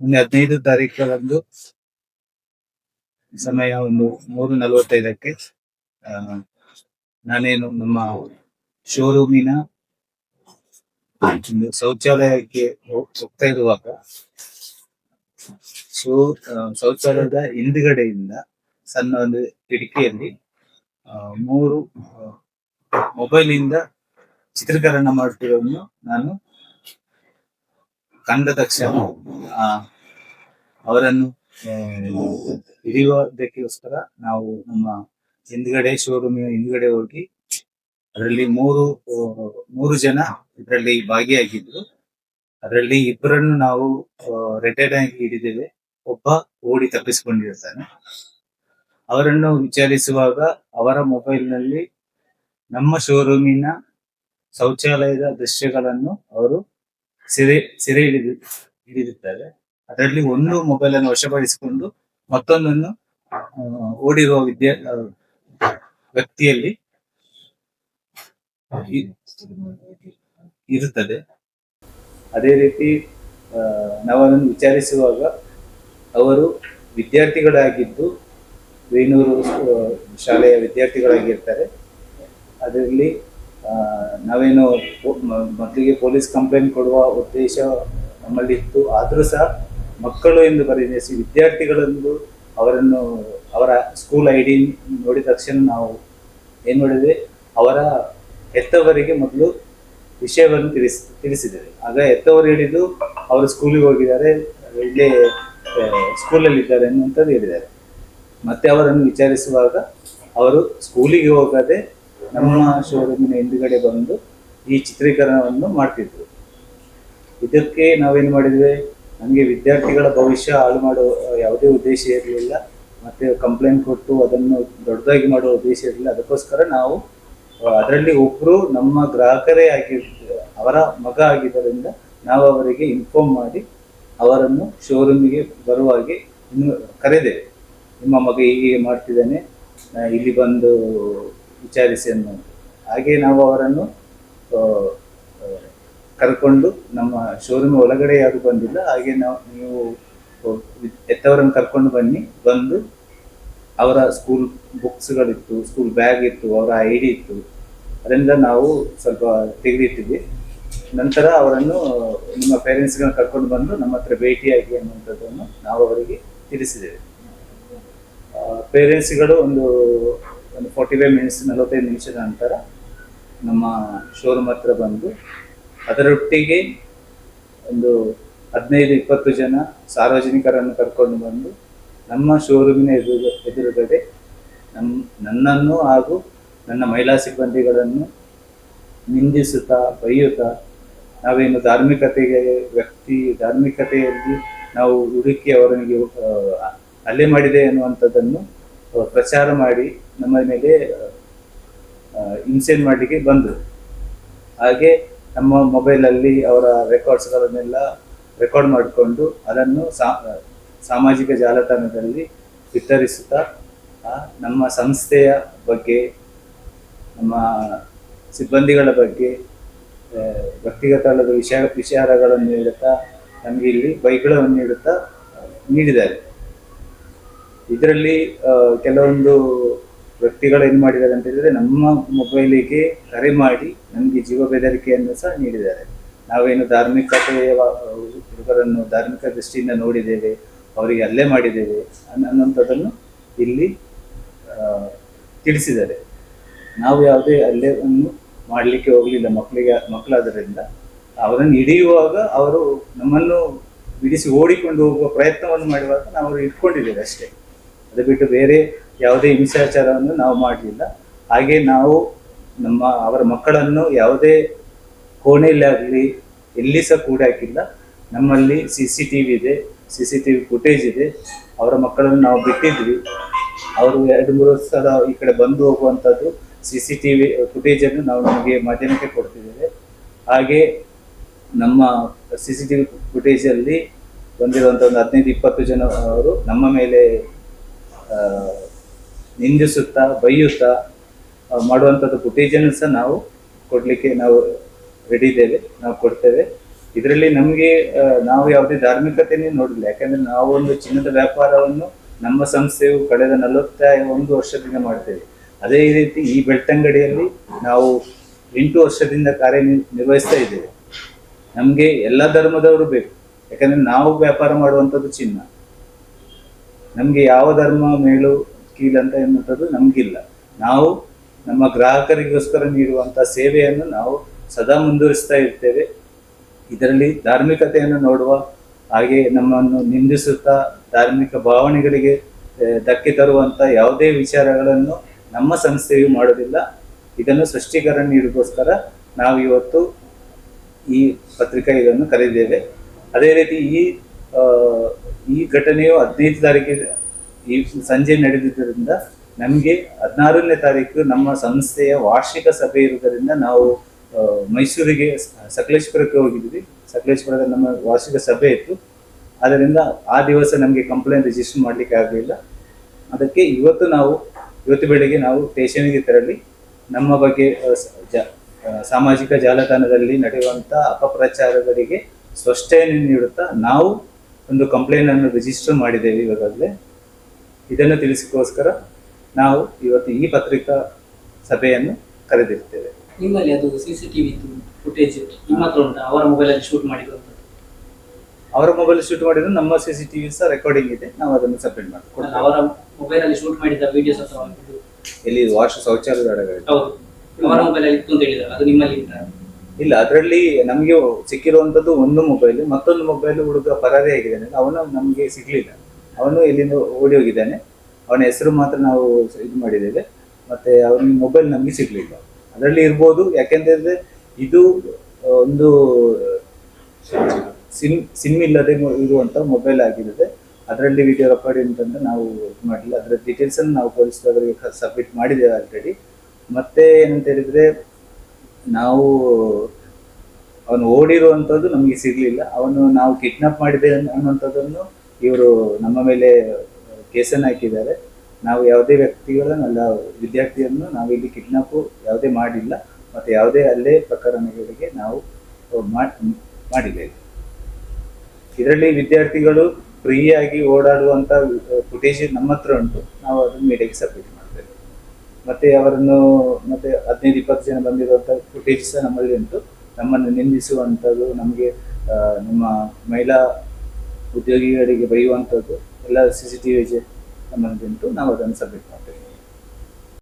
ಮೊನ್ನೆ ಹದಿನೈದು ತಾರೀಕರಂದು ಸಮಯ ಒಂದು ಮೂರು ನಲವತ್ತೈದಕ್ಕೆ ನಾನೇನು ನಮ್ಮ ಶೋರೂಮಿನ ಶೌಚಾಲಯಕ್ಕೆ ಹೋಗ್- ಹೋಗ್ತಾ ಇರುವಾಗ ಶೋ ಶೌಚಾಲಯದ ಹಿಂದ್ಗಡೆಯಿಂದ ಸಣ್ಣ ಒಂದು ಕಿಟಕಿಯಲ್ಲಿ ಮೂರು ಮೊಬೈಲ್ ಇಂದ ಚಿತ್ರೀಕರಣ ಮಾಡುತ್ತಿರುವುದನ್ನು ನಾನು ಕಂಡ ತಕ್ಷಣ ಅವರನ್ನು ಹಿಡಿಯೋದಕ್ಕೋಸ್ಕರ ನಾವು ನಮ್ಮ ಹಿಂದ್ಗಡೆ ಶೋರೂಮಿನ ಹಿಂದ್ಗಡೆ ಹೋಗಿ, ಅದರಲ್ಲಿ ಮೂರು ಮೂರು ಜನ ಇದರಲ್ಲಿ ಭಾಗಿಯಾಗಿದ್ರು. ಅದರಲ್ಲಿ ಇಬ್ಬರನ್ನು ನಾವು ರಿಟೈರ್ಡ್ ಆಗಿ ಹಿಡಿದೇವೆ. ಒಬ್ಬ ಓಡಿ ತಪ್ಪಿಸಿಕೊಂಡಿರ್ತಾನೆ. ಅವರನ್ನು ವಿಚಾರಿಸುವಾಗ ಅವರ ಮೊಬೈಲ್ನಲ್ಲಿ ನಮ್ಮ ಶೋರೂಮಿನ ಶೌಚಾಲಯದ ದೃಶ್ಯಗಳನ್ನು ಅವರು ಸೆರೆ ಸೆರೆ ಹಿಡಿದು ಹಿಡಿದಿದ್ದಾರೆ. ಅದರಲ್ಲಿ ಒಂದು ಮೊಬೈಲ್ ಅನ್ನು ವಶಪಡಿಸಿಕೊಂಡು ಮತ್ತೊಂದನ್ನು ಓಡಿರುವ ವಿದ್ಯಾ ವ್ಯಕ್ತಿಯಲ್ಲಿ ಇರುತ್ತದೆ. ಅದೇ ರೀತಿ ಆ, ನಾವು ಅದನ್ನು ವಿಚಾರಿಸುವಾಗ ಅವರು ವಿದ್ಯಾರ್ಥಿಗಳಾಗಿದ್ದು ವೇಣೂರು ಶಾಲೆಯ ವಿದ್ಯಾರ್ಥಿಗಳಾಗಿರ್ತಾರೆ. ಅದರಲ್ಲಿ ನಾವೇನು ಮಕ್ಕಳಿಗೆ ಪೊಲೀಸ್ ಕಂಪ್ಲೇಂಟ್ ಕೊಡುವ ಉದ್ದೇಶ ನಮ್ಮಲ್ಲಿ ಇತ್ತು. ಆದರೂ ಸಹ ಮಕ್ಕಳು ಎಂದು ಪರಿಗಣಿಸಿ ವಿದ್ಯಾರ್ಥಿಗಳೆಂದು ಅವರನ್ನು, ಅವರ ಸ್ಕೂಲ್ ಐ ಡಿ ನೋಡಿದ ತಕ್ಷಣ ನಾವು ಏನು ಮಾಡಿದ್ವಿ? ಅವರ ಹೆತ್ತವರಿಗೆ ಮೊದಲು ವಿಷಯವನ್ನು ತಿಳಿಸ್, ತಿಳಿಸಿದ್ದೇವೆ. ಆಗ ಹೆತ್ತವರು ಹೇಳಿದ್ದು, ಅವರು ಸ್ಕೂಲಿಗೆ ಹೋಗಿದ್ದಾರೆ ಇಲ್ಲೇ ಸ್ಕೂಲಲ್ಲಿದ್ದಾರೆ ಅನ್ನುವಂಥದ್ದು ಹೇಳಿದ್ದಾರೆ. ಮತ್ತೆ ಅವರನ್ನು ವಿಚಾರಿಸುವಾಗ ಅವರು ಸ್ಕೂಲಿಗೆ ಹೋಗದೆ ನಮ್ಮ ಶೋರೂಮಿನ ಹಿಂದುಗಡೆ ಬಂದು ಈ ಚಿತ್ರೀಕರಣವನ್ನು ಮಾಡ್ತಿದ್ರು. ಇದಕ್ಕೆ ನಾವೇನು ಮಾಡಿದ್ವಿ? ನಮಗೆ ವಿದ್ಯಾರ್ಥಿಗಳ ಭವಿಷ್ಯ ಹಾಳು ಮಾಡುವ ಯಾವುದೇ ಉದ್ದೇಶ ಇರಲಿಲ್ಲ. ಮತ್ತೆ ಕಂಪ್ಲೇಂಟ್ ಕೊಟ್ಟು ಅದನ್ನು ದೊಡ್ಡದಾಗಿ ಮಾಡುವ ಉದ್ದೇಶ ಇರಲಿಲ್ಲ. ಅದಕ್ಕೋಸ್ಕರ ನಾವು, ಅದರಲ್ಲಿ ಒಬ್ಬರು ನಮ್ಮ ಗ್ರಾಹಕರೇ ಆಗಿ, ಅವರ ಮಗ ಆಗಿದ್ದರಿಂದ ನಾವು ಅವರಿಗೆ ಇನ್ಫಾರ್ಮ್ ಮಾಡಿ ಅವರನ್ನು ಶೋರೂಮಿಗೆ ಬರುವಾಗೆ ಇನ್ನು ಕರೆದೇವೆ ನಿಮ್ಮ ಮಗ ಹೀಗೆ ಮಾಡ್ತಿದ್ದಾನೆ ಇಲ್ಲಿ ಬಂದು ವಿಚಾರಿಸಿ ಅನ್ನುವಂಥ ಹಾಗೆ ನಾವು ಅವರನ್ನು ಕರ್ಕೊಂಡು ನಮ್ಮ ಶೋರೂಮ್ ಒಳಗಡೆ ಯಾರು ಬಂದಿಲ್ಲ, ಹಾಗೆ ನಾವು, ನೀವು ಎತ್ತವರನ್ನು ಕರ್ಕೊಂಡು ಬನ್ನಿ, ಬಂದು ಅವರ ಸ್ಕೂಲ್ ಬುಕ್ಸ್ಗಳಿತ್ತು ಸ್ಕೂಲ್ ಬ್ಯಾಗ್ ಇತ್ತು, ಅವರ ಐ ಡಿ ಇತ್ತು ಅದರಿಂದ ನಾವು ಸ್ವಲ್ಪ ತೆಗೆದಿಟ್ಟಿದ್ವಿ. ನಂತರ ಅವರನ್ನು, ನಿಮ್ಮ ಪೇರೆಂಟ್ಸ್ಗಳನ್ನ ಕರ್ಕೊಂಡು ಬಂದು ನಮ್ಮ ಹತ್ರ ಭೇಟಿಯಾಗಿ ಅನ್ನುವಂಥದ್ದನ್ನು ನಾವು ಅವರಿಗೆ ತಿಳಿಸಿದ್ದೇವೆ. ಪೇರೆಂಟ್ಸ್ಗಳು ಒಂದು ಒಂದು ಫೋರ್ಟಿ ಫೈವ್ ಮಿನಿಟ್ಸ್ ನಲವತ್ತೈದು ನಿಮಿಷದ ನಂತರ ನಮ್ಮ ಶೋರೂಮ್ ಹತ್ರ ಬಂದು ಅದರೊಟ್ಟಿಗೆ ಒಂದು ಹದಿನೈದು ಇಪ್ಪತ್ತು ಜನ ಸಾರ್ವಜನಿಕರನ್ನು ಕರ್ಕೊಂಡು ಬಂದು ನಮ್ಮ ಶೋರೂಮಿನ ಎದುರು ಎದುರುಗಡೆ ನಮ್ಮ ನನ್ನನ್ನು ಹಾಗೂ ನನ್ನ ಮಹಿಳಾ ಸಿಬ್ಬಂದಿಗಳನ್ನು ನಿಂದಿಸುತ್ತಾ ಬೈಯುತ್ತಾ ನಾವೇನು ಧಾರ್ಮಿಕತೆಗೆ ವ್ಯಕ್ತಿ ಧಾರ್ಮಿಕತೆಯಲ್ಲಿ ನಾವು ಹುಡುಕಿ ಅವರಿಗೆ ಅಲ್ಲೇ ಮಾಡಿದೆ ಅನ್ನುವಂಥದ್ದನ್ನು ಆ, ಪ್ರಚಾರ ಮಾಡಿ ನಮ್ಮ ಮೇಲೆ ಇನ್ಸೇನ್ ಮಾಡಲಿಕ್ಕೆ ಬಂದರು. ಹಾಗೆ ನಮ್ಮ ಮೊಬೈಲಲ್ಲಿ ಅವರ ರೆಕಾರ್ಡ್ಸ್ಗಳನ್ನೆಲ್ಲ ರೆಕಾರ್ಡ್ ಮಾಡಿಕೊಂಡು ಅದನ್ನು ಸಾಮಾಜಿಕ ಜಾಲತಾಣದಲ್ಲಿ ವಿತರಿಸುತ್ತಾ ನಮ್ಮ ಸಂಸ್ಥೆಯ ಬಗ್ಗೆ, ನಮ್ಮ ಸಿಬ್ಬಂದಿಗಳ ಬಗ್ಗೆ ವ್ಯಕ್ತಿಗತ ವಿಷಯ, ವಿಚಾರಗಳನ್ನು ನೀಡುತ್ತಾ, ನಮಗೆ ಇಲ್ಲಿ ಬೈಕ್ಗಳನ್ನು ನೀಡುತ್ತಾ ನೀಡಿದ್ದಾರೆ. ಇದರಲ್ಲಿ ಕೆಲವೊಂದು ವ್ಯಕ್ತಿಗಳು ಏನು ಮಾಡಿದ್ದಾರೆ ಅಂತ ಹೇಳಿದ್ರೆ, ನಮ್ಮ ಮೊಬೈಲಿಗೆ ಕರೆ ಮಾಡಿ ನಮಗೆ ಜೀವ ಬೆದರಿಕೆಯನ್ನು ಸಹ ನೀಡಿದ್ದಾರೆ. ನಾವೇನು ಧಾರ್ಮಿಕತೆಯ ಹುಡುಗರನ್ನು ಧಾರ್ಮಿಕ ದೃಷ್ಟಿಯಿಂದ ನೋಡಿದ್ದೇವೆ, ಅವರಿಗೆ ಅಲ್ಲೇ ಮಾಡಿದ್ದೇವೆ ಅನ್ನೋಂಥದ್ದನ್ನು ಇಲ್ಲಿ ತಿಳಿಸಿದ್ದಾರೆ. ನಾವು ಯಾವುದೇ ಹಲ್ಲೆಯನ್ನು ಮಾಡಲಿಕ್ಕೆ ಹೋಗಲಿಲ್ಲ ಮಕ್ಕಳಿಗೆ ಮಕ್ಕಳಾದ್ದರಿಂದ ಅವರನ್ನು ಹಿಡಿಯುವಾಗ ಅವರು ನಮ್ಮನ್ನು ಬಿಡಿಸಿ ಓಡಿಕೊಂಡು ಹೋಗುವ ಪ್ರಯತ್ನವನ್ನು ಮಾಡುವಾಗ ನಾವು ಅವರು ಇಟ್ಕೊಂಡಿದ್ದೇವೆ ಅಷ್ಟೇ. ಅದು ಬಿಟ್ಟು ಬೇರೆ ಯಾವುದೇ ಹಿಂಸಾಚಾರವನ್ನು ನಾವು ಮಾಡಲಿಲ್ಲ. ಹಾಗೆ ನಾವು ನಮ್ಮ ಅವರ ಮಕ್ಕಳನ್ನು ಯಾವುದೇ ಕೋಣೆಯಲ್ಲಾಗಲಿ ಎಲ್ಲಿ ಸಹ ಕೂಡ ಹಾಕಿಲ್ಲ ನಮ್ಮಲ್ಲಿ ಸಿ ಸಿ ಟಿ ವಿ ಇದೆ C C T V footage ಇದೆ. ಅವರ ಮಕ್ಕಳನ್ನು ನಾವು ಬಿಟ್ಟಿದ್ವಿ. ಅವರು ಎರಡು, ಮೂರು ಸಲ ಈ ಕಡೆ ಬಂದು ಹೋಗುವಂಥದ್ದು ಸಿ ಸಿ ಟಿ ವಿ ಫುಟೇಜನ್ನು ನಾವು ನಮಗೆ ಮಾಧ್ಯಮಕ್ಕೆ ಕೊಡ್ತಿದ್ದೇವೆ. ಹಾಗೆ ನಮ್ಮ ಸಿ ಸಿ ಟಿ ವಿ ಫುಟೇಜಲ್ಲಿ ಬಂದಿರುವಂಥ ಒಂದು ಹದಿನೈದು, ಇಪ್ಪತ್ತು ಜನ ಅವರು ನಮ್ಮ ಮೇಲೆ ನಿಂದಿಸುತ್ತಾ, ಬೈಯುತ್ತಾ ಮಾಡುವಂಥದ್ದು ಫುಟೇಜನ್ನು ಸಹ ನಾವು ಕೊಡಲಿಕ್ಕೆ ನಾವು ರೆಡಿ ಇದ್ದೇವೆ, ನಾವು ಕೊಡ್ತೇವೆ. ಇದರಲ್ಲಿ ನಮಗೆ ನಾವು ಯಾವುದೇ ಧಾರ್ಮಿಕತೆಯೇ ನೋಡಿಲ್ಲ. ಯಾಕಂದ್ರೆ ನಾವು ಒಂದು ಚಿನ್ನದ ವ್ಯಾಪಾರವನ್ನು ನಮ್ಮ ಸಂಸ್ಥೆಯು ಕಳೆದ ನಲವತ್ತ ಒಂದು ವರ್ಷದಿಂದ ಮಾಡ್ತೇವೆ. ಅದೇ ರೀತಿ ಈ ಬೆಳ್ತಂಗಡಿಯಲ್ಲಿ ನಾವು ಎಂಟು ವರ್ಷದಿಂದ ಕಾರ್ಯ ನಿರ್ವಹಿಸ್ತಾ ಇದ್ದೇವೆ. ನಮಗೆ ಎಲ್ಲ ಧರ್ಮದವರು ಬೇಕು. ಯಾಕಂದ್ರೆ ನಾವು ವ್ಯಾಪಾರ ಮಾಡುವಂಥದ್ದು ಚಿನ್ನ. ನಮಗೆ ಯಾವ ಧರ್ಮ ಮೇಲು ಕೀಳಂತ ಎನ್ನುವಂಥದ್ದು ನಮಗಿಲ್ಲ. ನಾವು ನಮ್ಮ ಗ್ರಾಹಕರಿಗೋಸ್ಕರ ನೀಡುವಂಥ ಸೇವೆಯನ್ನು ನಾವು ಸದಾ ಮುಂದುವರಿಸ್ತಾ ಇರ್ತೇವೆ. ಇದರಲ್ಲಿ ಧಾರ್ಮಿಕತೆಯನ್ನು ನೋಡುವ ಹಾಗೆ ನಮ್ಮನ್ನು ನಿಂದಿಸುತ್ತಾ ಧಾರ್ಮಿಕ ಭಾವನೆಗಳಿಗೆ ಧಕ್ಕೆ ತರುವಂಥ ಯಾವುದೇ ವಿಚಾರಗಳನ್ನು ನಮ್ಮ ಸಂಸ್ಥೆಯು ಮಾಡೋದಿಲ್ಲ ಇದನ್ನು ಸ್ಪಷ್ಟೀಕರಣ ನೀಡಿಗೋಸ್ಕರ ನಾವು ಇವತ್ತು ಈ ಪತ್ರಿಕಾ ಇದನ್ನು ಕರೆದಿದ್ದೇವೆ. ಅದೇ ರೀತಿ ಈ ಈ ಘಟನೆಯು ಹದಿನೈದು ತಾರೀಕಿಗೆ ಈ ಸಂಜೆ ನಡೆದಿದ್ದರಿಂದ ನಮಗೆ ಹದಿನಾರನೇ ತಾರೀಕು ನಮ್ಮ ಸಂಸ್ಥೆಯ ವಾರ್ಷಿಕ ಸಭೆ ಇರುವುದರಿಂದ ನಾವು ಮೈಸೂರಿಗೆ ಸಕಲೇಶ್ಪುರಕ್ಕೆ ಹೋಗಿದ್ವಿ. ಸಕಲೇಶ್ಪುರದ ನಮ್ಮ ವಾರ್ಷಿಕ ಸಭೆ ಇತ್ತು. ಆದ್ದರಿಂದ ಆ ದಿವಸ ನಮಗೆ ಕಂಪ್ಲೇಂಟ್ ರಿಜಿಸ್ಟರ್ ಮಾಡಲಿಕ್ಕೆ ಆಗಲಿಲ್ಲ. ಅದಕ್ಕೆ ಇವತ್ತು ನಾವು, ಇವತ್ತು ಬೆಳಿಗ್ಗೆ ನಾವು ಸ್ಟೇಷನಿಗೆ ತೆರಳಿ ನಮ್ಮ ಬಗ್ಗೆ ಸಾಮಾಜಿಕ ಜಾಲತಾಣದಲ್ಲಿ ನಡೆಯುವಂಥ ಅಪಪ್ರಚಾರಗಳಿಗೆ ಸ್ಪಷ್ಟೆಯನ್ನು ನೀಡುತ್ತಾ ನಾವು ಒಂದು ಕಂಪ್ಲೇಂಟ್ ಅನ್ನು ರಿಜಿಸ್ಟರ್ ಮಾಡಿದ್ದೇವೆ ಇವಾಗಲೇ. ಇದನ್ನು ತಿಳಿಸಿಕೋಸ್ಕರ ನಾವು ಇವತ್ತು ಈ ಪತ್ರಿಕಾ ಸಭೆಯನ್ನು ಕರೆದಿರ್ತೇವೆ. ನಿಮ್ಮಲ್ಲಿ ಅದು ಸಿ ಸಿ ಟಿವಿ ಫುಟೇಜ್ ನಿಮ್ಮ ಹತ್ರ ಉಂಟು? ಅವರ ಮೊಬೈಲಲ್ಲಿ ಶೂಟ್ ಮಾಡಿರುವಂಥದ್ದು ಅವರ ಮೊಬೈಲ್ ಶೂಟ್ ಮಾಡಿದ್ರು ನಮ್ಮ ಸಿ ಸಿ ಟಿವಿ ಸಹ ರೆಕಾರ್ಡಿಂಗ್ ಇದೆ. ನಾವು ಅದನ್ನು ಸಬ್ಮಿಟ್ ಮಾಡ್ತೀವಿ ಅವರ ಮೊಬೈಲಲ್ಲಿ ಶೂಟ್ ಮಾಡಿದ ವಿಡಿಯೋಸ್ ಅಥವಾ ಇಲ್ಲಿ ವಾಶ್ ಶೌಚಾಲಯದ ಅವರ ಮೊಬೈಲಲ್ಲಿ ಇತ್ತು ಅಂತ ಹೇಳಿದ್ರೆ. ಅದು ನಿಮ್ಮಲ್ಲಿ ಉಂಟಾ? ಇಲ್ಲ, ಅದರಲ್ಲಿ ನಮಗೆ ಸಿಕ್ಕಿರುವಂಥದ್ದು ಒಂದು ಮೊಬೈಲ್ ಮತ್ತೊಂದು ಮೊಬೈಲ್ ಹುಡುಗ ಪರಾರಿ ಆಗಿದ್ದಾನೆ. ಅವನು ನಮಗೆ ಸಿಗಲಿಲ್ಲ. ಅವನು ಇಲ್ಲಿಂದ ಓಡಿ ಹೋಗಿದ್ದಾನೆ. ಅವನ ಹೆಸರು ಮಾತ್ರ ನಾವು ಇದು ಮಾಡಿದ್ದೇವೆ. ಮತ್ತೆ ಅವನಿಗೆ ಮೊಬೈಲ್ ನಮಗೆ ಸಿಗಲಿಲ್ಲ. ಅದರಲ್ಲಿ ಇರ್ಬೋದು ಯಾಕೆಂತಂದ್ರೆ ಇದು ಒಂದು ಸಿಮ್ ಸಿಮ್ ಇಲ್ಲದೆ ಇರುವಂಥ ಮೊಬೈಲ್ ಆಗಿರುತ್ತೆ. ಅದರಲ್ಲಿ ವಿಡಿಯೋ ರೆಕಾರ್ಡಿಂಗ್ ಅಂತ ನಾವು ಇದು ಮಾಡಿಲ್ಲ. ಅದರ ಡೀಟೇಲ್ಸನ್ನು ನಾವು ಪೊಲೀಸ್ ಅವರಿಗೆ ಸಬ್ಮಿಟ್ ಮಾಡಿದ್ದೇವೆ ಆಲ್ರೆಡಿ ಮತ್ತೆ ಏನಂತ ಹೇಳಿದ್ರೆ ನಾವು ಅವನು ಓಡಿರುವಂಥದ್ದು ನಮಗೆ ಸಿಗಲಿಲ್ಲ. ಅವನು ನಾವು ಕಿಡ್ನಾಪ್ ಮಾಡಿದೆ ಅನ್ನೋ- ಅನ್ನುವಂಥದ್ದನ್ನು ಇವರು ನಮ್ಮ ಮೇಲೆ ಕೇಸನ್ನು ಹಾಕಿದ್ದಾರೆ. ನಾವು ಯಾವುದೇ ವ್ಯಕ್ತಿಗಳನ್ನು ಅಲ್ಲ, ವಿದ್ಯಾರ್ಥಿಯನ್ನು ನಾವು ಇಲ್ಲಿ ಕಿಡ್ನಾಪು ಯಾವುದೇ ಮಾಡಿಲ್ಲ. ಮತ್ತು ಯಾವುದೇ ಅಲ್ಲೇ ಪ್ರಕರಣಗಳಿಗೆ ನಾವು ಮಾಡಿದ್ದೇವೆ ಇದರಲ್ಲಿ ವಿದ್ಯಾರ್ಥಿಗಳು ಫ್ರೀಯಾಗಿ ಓಡಾಡುವಂಥ ಫುಟೇಜ್ ನಮ್ಮ ಹತ್ರ ಉಂಟು. ನಾವು ಅದನ್ನು ಮೀಡಿಯಾಗೆ ಸಬ್ಮಿಟ್ ಮಾಡ್ತೇವೆ. ಮತ್ತೆ ಅವರನ್ನು ಮತ್ತೆ ಹದಿನೈದು, ಇಪ್ಪತ್ತು ಜನ ಬಂದಿರುವಂಥ ಫುಟೇಜ್ ಸಹ ನಮ್ಮಲ್ಲಿ ಉಂಟು. ನಮ್ಮನ್ನು ನಿಂದಿಸುವಂಥದ್ದು ನಮಗೆ ನಮ್ಮ ಮಹಿಳಾ ಉದ್ಯೋಗಿಗಳಿಗೆ ಬೈಯುವಂಥದ್ದು ಎಲ್ಲ ಸಿ ಸಿ ಟಿ ನಮ್ಮಲ್ಲಿ ಉಂಟು. ನಾವು ಅದನ್ನು ಸಬ್ಮಿಟ್ ಮಾಡ್ತೇವೆ.